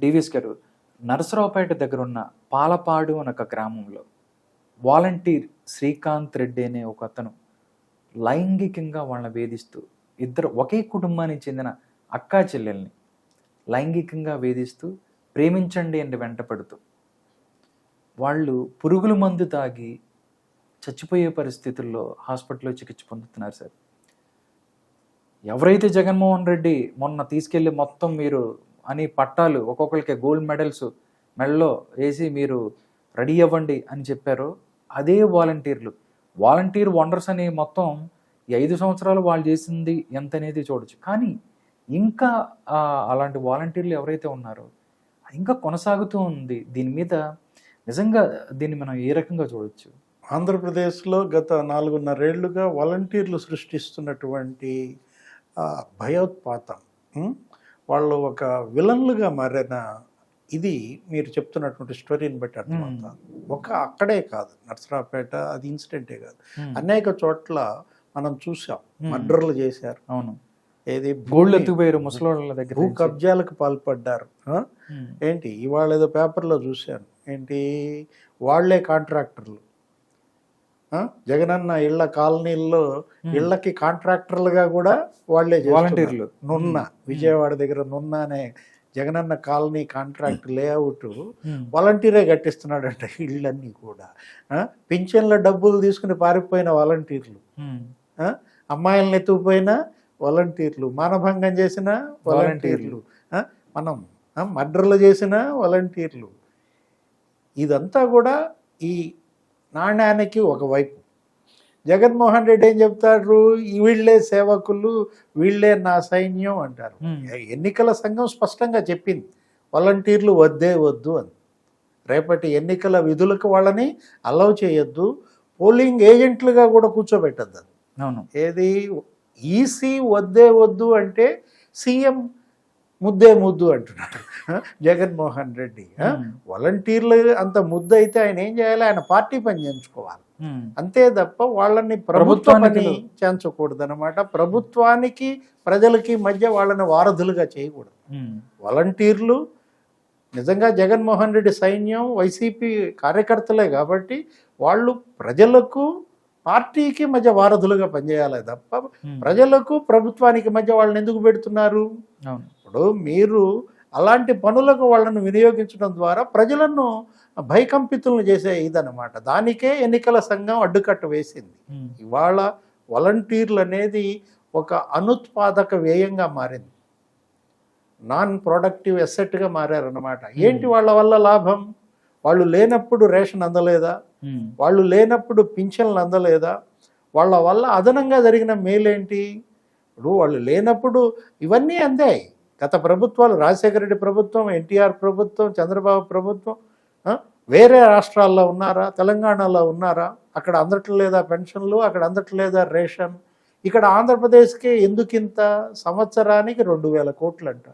DVS గారు నరసరావుపేట దగ్గర ఉన్న పాలపాడు అనే ఒక గ్రామంలో వాలంటీర్ శ్రీకాంత్ రెడ్డి అనే ఒక అతను లైంగికంగా వాళ్ళని వేధిస్తూ ఇద్దరు ఒకే కుటుంబానికి చెందిన అక్కా చెల్లెల్ని లైంగికంగా వేధిస్తూ ప్రేమించండి అని వెంటపడుతూ వాళ్ళు పురుగుల మందు తాగి చచ్చిపోయే పరిస్థితుల్లో హాస్పిటల్లో చికిత్స పొందుతున్నారు సార్. ఎవరైతే జగన్మోహన్ రెడ్డి మొన్న తీసుకెళ్ళి మొత్తం మీరు అని పట్టాలు ఒక్కొక్కరికి గోల్డ్ మెడల్స్ మెడలో వేసి మీరు రెడీ అవ్వండి అని చెప్పారో అదే వాలంటీర్లు వాలంటీర్ వండర్స్ అనే మొత్తం ఈ ఐదు సంవత్సరాలు వాళ్ళు చేసింది ఎంత అనేది చూడొచ్చు. కానీ ఇంకా అలాంటి వాలంటీర్లు ఎవరైతే ఉన్నారో ఇంకా కొనసాగుతూ ఉంది. దీని మీద నిజంగా దీన్ని మనం ఏ రకంగా చూడొచ్చు? ఆంధ్రప్రదేశ్లో గత నాలుగున్నరేళ్ళుగా వాలంటీర్లు సృష్టిస్తున్నటువంటి భయోత్పాతం. వాళ్ళు ఒక విలన్లుగా మారిన ఇది మీరు చెప్తున్నటువంటి స్టోరీని బట్టి అర్థమవుతుంది ఒక అక్కడే కాదు నర్సరావుపేట అది ఇన్సిడెంటే కాదు. అనేక చోట్ల మనం చూసాం. మర్డర్లు చేశారు. అవును. ఏది గోల్డ్ ఎత్తుకుపోయారు ముసలోళ్ళ దగ్గర భూ. కబ్జాలకు పాల్పడ్డారు. ఏంటి? ఇవాళ ఏదో పేపర్లో చూశాను. ఏంటి? వాళ్ళే కాంట్రాక్టర్లు? జగనన్న ఇళ్ళ కాలనీల్లో ఉమ్, ఇళ్ళకి కాంట్రాక్టర్లుగా కూడా వాళ్ళే. వాలంటీర్లు. నున్న విజయవాడ దగ్గర నున్న అనే జగనన్న కాలనీ కాంట్రాక్ట్ లేఅవుట్ వాలంటీరే కట్టిస్తున్నాడంట ఇళ్ళన్నీ కూడా? పింఛన్ల డబ్బులు తీసుకుని పారిపోయిన వాలంటీర్లు? అమ్మాయిలను ఎత్తుకుపోయిన వాలంటీర్లు. మానభంగం చేసిన వాలంటీర్లు. ఆ? మనం మర్డర్లు చేసిన వాలంటీర్లు. ఇదంతా కూడా ఈ నాణ్యానికి ఒకవైపు జగన్మోహన్ రెడ్డి ఏం చెప్తారు? వీళ్ళే సేవకులు వీళ్ళే నా సైన్యం అంటారు. ఎన్నికల సంఘం స్పష్టంగా చెప్పింది. వాలంటీర్లు వద్దే వద్దు అని. రేపటి ఎన్నికల విధులకు వాళ్ళని అలౌ చేయొద్దు. పోలింగ్ ఏజెంట్లుగా కూడా కూర్చోబెట్టద్దు. అవును. ఏది? ఈసీ వద్దే వద్దు అంటే సీఎం ముద్దే ముద్దు అంటున్నాడు. జగన్మోహన్ రెడ్డి? ఉమ్, వాలంటీర్లు అంత ముద్దు అయితే ఆయన ఏం చేయాలి? ఆయన పార్టీ పని చేయించుకోవాలి. ఉమ్, అంతే తప్ప వాళ్ళని ప్రభుత్వ ప్రభుత్వానికి చేయించకూడదు అనమాట ప్రభుత్వానికి ప్రజలకి మధ్య వాళ్ళని వారధులుగా చేయకూడదు. ఉమ్, వాలంటీర్లు నిజంగా జగన్మోహన్ రెడ్డి సైన్యం వైసీపీ కార్యకర్తలే కాబట్టి వాళ్ళు ప్రజలకు పార్టీకి మధ్య వారధులుగా పనిచేయాలి తప్ప ప్రజలకు ప్రభుత్వానికి మధ్య వాళ్ళని ఎందుకు పెడుతున్నారు? ఇప్పుడు మీరు అలాంటి పనులకు వాళ్ళను వినియోగించడం ద్వారా ప్రజలను భయకంపితులను చేసే ఇదన్నమాట. దానికే ఎన్నికల సంఘం అడ్డుకట్ట వేసింది. ఇవాళ వాలంటీర్లు అనేది ఒక అనుత్పాదక వ్యయంగా మారింది. నాన్ ప్రొడక్టివ్ ఎసెట్గా మారారన్నమాట. ఏంటి వాళ్ళ వల్ల లాభం? వాళ్ళు లేనప్పుడు రేషన్ అందలేదా? వాళ్ళు లేనప్పుడు పింఛన్లు అందలేదా? వాళ్ళ వల్ల అదనంగా జరిగిన మేలేంటి? ఇప్పుడు వాళ్ళు లేనప్పుడు ఇవన్నీ అందాయి. గత ప్రభుత్వాలు రాజశేఖర రెడ్డి ప్రభుత్వం ఎన్టీఆర్ ప్రభుత్వం చంద్రబాబు ప్రభుత్వం? వేరే రాష్ట్రాల్లో ఉన్నారా? తెలంగాణలో ఉన్నారా? అక్కడ అందట్లేదా పెన్షన్లు? అక్కడ అందట్లేదా రేషన్? ఇక్కడ ఆంధ్రప్రదేశ్కి ఎందుకింత? సంవత్సరానికి రెండు వేల కోట్లు అంట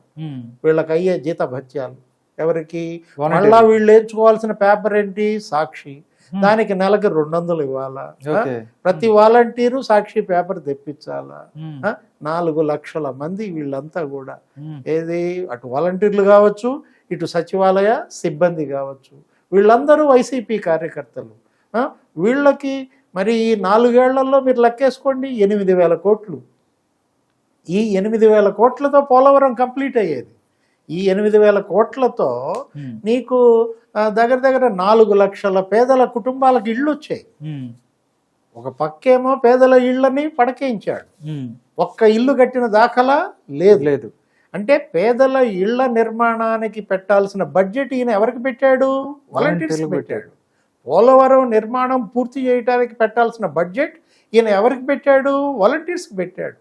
వీళ్ళకి అయ్యే జీత భత్యాలు ఎవరికి మళ్ళా. వీళ్ళు వేయించుకోవాల్సిన పేపర్ ఏంటి? సాక్షి. దానికి నెలకి రెండు వందలు ఇవ్వాలా ప్రతి వాలంటీరు సాక్షి పేపర్ తెప్పించాలా. ఆ? నాలుగు లక్షల మంది వీళ్ళంతా కూడా. ఏది? అటు వాలంటీర్లు కావచ్చు ఇటు సచివాలయ సిబ్బంది కావచ్చు. వీళ్ళందరూ వైసీపీ కార్యకర్తలు? వీళ్ళకి మరి ఈ నాలుగేళ్ళలో మీరు లెక్కేసుకోండి ఎనిమిది వేల కోట్లు. ఈ ఎనిమిది వేల కోట్లతో పోలవరం కంప్లీట్ అయ్యేది. ఈ ఎనిమిది వేల కోట్లతో నీకు దగ్గర దగ్గర నాలుగు లక్షల పేదల కుటుంబాలకు ఇళ్ళు వచ్చాయి. ఒక పక్కేమో పేదల ఇళ్ళని పడకేయించాడు. ఒక్క ఇల్లు కట్టిన దాఖలా లేదు. లేదు. అంటే పేదల ఇళ్ళ నిర్మాణానికి పెట్టాల్సిన బడ్జెట్ ఈయన ఎవరికి పెట్టాడు? వాలంటీర్స్ పెట్టాడు. పోలవరం నిర్మాణం పూర్తి చేయడానికి పెట్టాల్సిన బడ్జెట్ ఈయన ఎవరికి పెట్టాడు? వాలంటీర్స్కి పెట్టాడు.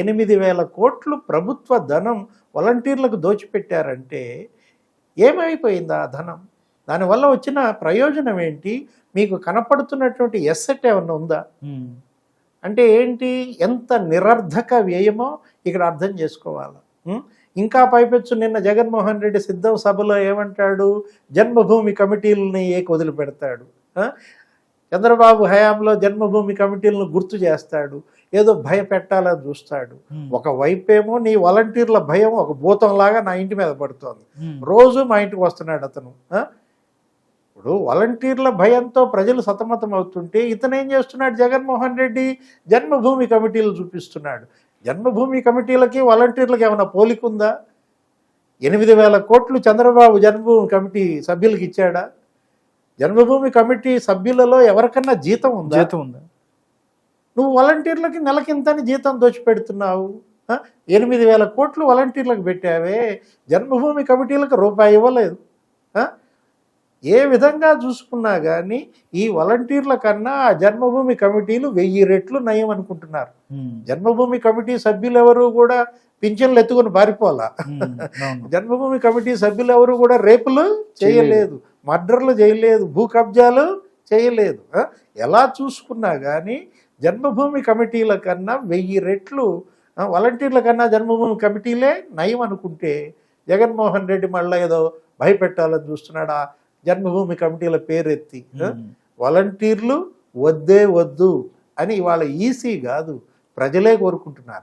ఎనిమిది వేల కోట్లు ప్రభుత్వ ధనం వాలంటీర్లకు దోచిపెట్టారంటే ఏమైపోయింది ఆ ధనం? దానివల్ల వచ్చిన ప్రయోజనం ఏంటి? మీకు కనపడుతున్నటువంటి ఎస్సెట్ ఏమన్నా ఉందా? అంటే ఏంటి? ఎంత నిరర్ధక వ్యయమో ఇక్కడ అర్థం చేసుకోవాలి? ఇంకా పైపెచ్చు నిన్న జగన్మోహన్ రెడ్డి సిద్ధం సభలో ఏమంటాడు? జన్మభూమి కమిటీలని ఏకి వదిలిపెడతాడు? చంద్రబాబు హయాంలో జన్మభూమి కమిటీలను గుర్తు చేస్తాడు ఏదో భయపెట్టాలని చూస్తాడు. ఒక వైపేమో నీ వాలంటీర్ల భయం ఒక భూతంలాగా నా ఇంటి మీద పడుతోంది. రోజు మా ఇంటికి వస్తున్నాడు అతను? ఇప్పుడు వాలంటీర్ల భయంతో ప్రజలు సతమతం అవుతుంటే ఇతను ఏం చేస్తున్నాడు? జగన్మోహన్ రెడ్డి జన్మభూమి కమిటీలు చూపిస్తున్నాడు. జన్మభూమి కమిటీలకి వాలంటీర్లకి ఏమైనా పోలికుందా ఎనిమిది వేల కోట్లు చంద్రబాబు జన్మభూమి కమిటీ సభ్యులకి ఇచ్చాడా? జన్మభూమి కమిటీ సభ్యులలో ఎవరికన్నా జీతం ఉందా? జీతం ఉందా? నువ్వు వాలంటీర్లకి నెలకింతని జీతం దోచిపెడుతున్నావు? ఎనిమిది వేల కోట్లు వాలంటీర్లకు పెట్టావే. జన్మభూమి కమిటీలకు రూపాయి ఇవ్వలేదు? ఏ విధంగా చూసుకున్నా కానీ ఈ వాలంటీర్ల కన్నా ఆ జన్మభూమి కమిటీలు వెయ్యి రెట్లు నయం అనుకుంటున్నారు. జన్మభూమి కమిటీ సభ్యులు ఎవరు కూడా పింఛన్లు ఎత్తుకుని పారిపోలా. జన్మభూమి కమిటీ సభ్యులు ఎవరు కూడా రేపులు చేయలేదు. మర్డర్లు చేయలేదు భూ కబ్జాలు చేయలేదు? ఎలా చూసుకున్నా కానీ జన్మభూమి కమిటీల కన్నా వెయ్యి రెట్లు వాలంటీర్ల కన్నా జన్మభూమి కమిటీలే నయం అనుకుంటే జగన్మోహన్ రెడ్డి మళ్ళీ ఏదో భయపెట్టాలని చూస్తున్నాడు? జన్మభూమి కమిటీల పేరెత్తి వాలంటీర్లు వద్దే వద్దు అని ఇవాళ ఈసీ కాదు ప్రజలే కోరుకుంటున్నారు.